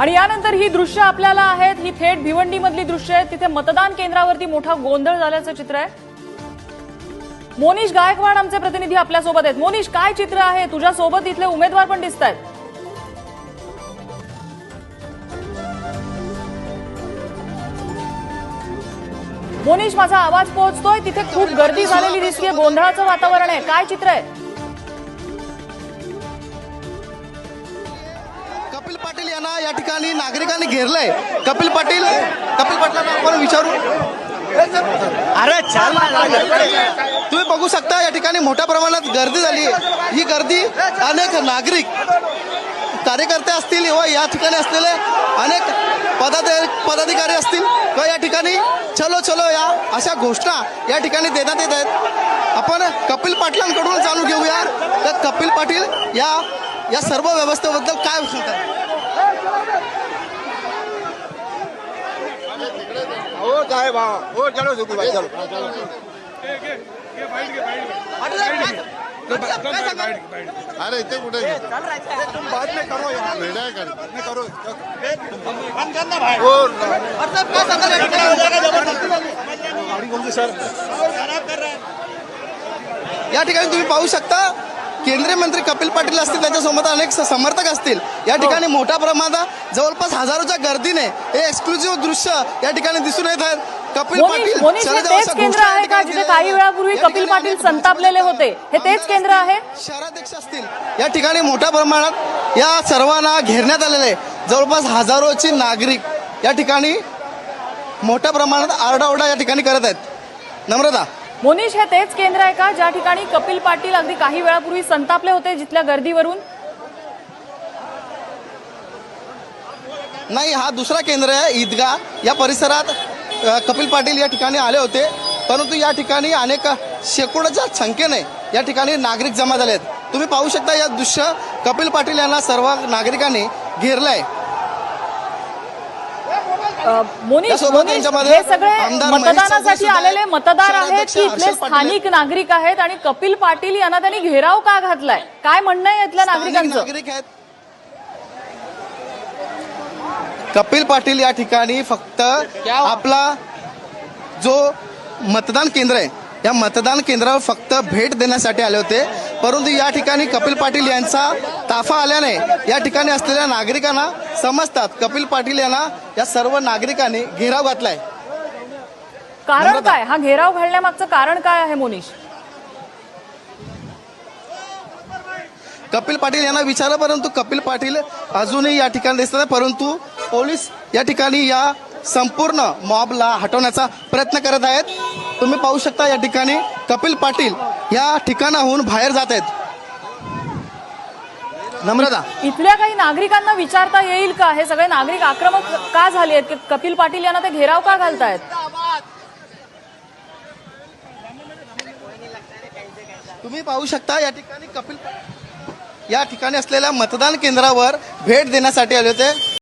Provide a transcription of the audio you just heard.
आणि यानंतर ही दृश्य आपल्याला आहेत. ही थेट भिवंडी मधली दृश्य आहेत तिथे मतदान केंद्रावरती मोठा गोंधळ झाल्याचं चित्र आहे. मोनिश गायकवाड आमचे प्रतिनिधी आपल्यासोबत आहेत. मोनिश काय चित्र आहे? तुझ्या सोबत इथले उमेदवार पण दिसत आहेत मोनिश माझा आवाज पोहोचतोय. तिथे खूप गर्दी झालेली दिसतीये. गोंधळाचं वातावरण आहे. काय चित्र आहे? पाटील यांना या ठिकाणी नागरिकांनी घेरलंय. कपिल पाटील कपिल पाटलांना आपण विचारू. अरे तुम्ही बघू शकता या ठिकाणी मोठ्या प्रमाणात गर्दी झाली. ही गर्दी अनेक नागरिक कार्यकर्ते असतील किंवा या ठिकाणी असलेले अनेक पदाधिकारी असतील किंवा या ठिकाणी चलो चलो या अशा घोषणा या ठिकाणी देण्यात येत आहेत. आपण कपिल पाटलांकडून जाणून घेऊया. तर कपिल पाटील या या सर्व व्यवस्थेबद्दल काय हो हा. हो चलो सुखी भाई चलो. अरे इथे कुठे बाद में करो यार. वेडा? बाद करो हो या ठिकाणी तुम्ही पाहू शकता केंद्रीय मंत्री कपिल पाटील असतील त्यांच्यासोबत अनेक स- समर्थक असतील. या ठिकाणी मोठ्या प्रमाणात जवळपास हजारोच्या गर्दीने हे एक्सक्लुझिव्ह दृश्य या ठिकाणी दिसून येत आहेत. कपिल मोनिश हे तेच केंद्र आहे का जिथे काही. वेळापूर्वी कपिल पाटील संतापलेले होते? हे तेच केंद्र आहे? शहराध्यक्ष असतील. या ठिकाणी मोठ्या प्रमाणात या सर्वांना घेरण्यात आलेले आहे. जवळपास हजारोची नागरिक या ठिकाणी मोठ्या प्रमाणात आरडाओरडा या ठिकाणी करत आहेत. नम्रता. मोनिश हे तेच केंद्र आहे का ज्या ठिकाणी कपिल पाटील अगदी काही वेळापूर्वी संतापले होते जिथल्या गर्दीवरून? नाही हा दुसरा केंद्र आहे ईदगाह. या परिसरात कपिल पाटील या ठिकाणी आले होते. परंतु या ठिकाणी अनेक शेकडोच्या संख्येने या ठिकाणी नागरिक जमा झाले आहेत. तुम्ही पाहू शकता या दृश्य कपिल पाटील यांना सर्व नागरिकांनी हे आमदार महेश मतदानासाठी आलेले. मतदार आहेत की इथले. स्थानिक नागरिक आहेत आणि कपिल पाटील यांना त्यांनी घेराव का घातलाय? काय म्हणणं आहे इथल्या नागरिकांचं? नागरिक आहेत. कपिल पाटील या ठिकाणी फक्त आपला जो मतदान केंद्र आहे या मतदान केंद्रावर फक्त भेट देण्यासाठी आले होते. परंतु या ठिकाणी कपिल पाटील यांचा ताफा आल्याने या ठिकाणी असलेल्या नागरिकांना समजतात कपिल पाटील यांना या सर्व नागरिकांनी घेराव घातलाय. कारण. काय? हा घेराव घालण्यामागचं कारण काय आहे मोनिश? कपिल पाटील यांना विचारलं परंतु कपिल पाटील अजूनही या ठिकाणी दिसत नाही परंतु पोलीस या ठिकाणी या संपूर्ण मॉबला हटवण्याचा प्रयत्न करत आहेत. तुम्ही पाहू शकता या ठिकाणी कपिल पाटील या ठिकाणाहून बाहेर जात आहेत. नम्रता. इथल्या काही नागरिकांना विचारता येईल का? हे सगळे नागरिक आक्रमक का झाले आहेत? की कपिल पाटील यांना ते घेराव का घालतायत? तुम्ही पाहू शकता या ठिकाणी कपिल या ठिकाणी असलेल्या मतदान केंद्रावर भेट देण्यासाठी आले होते.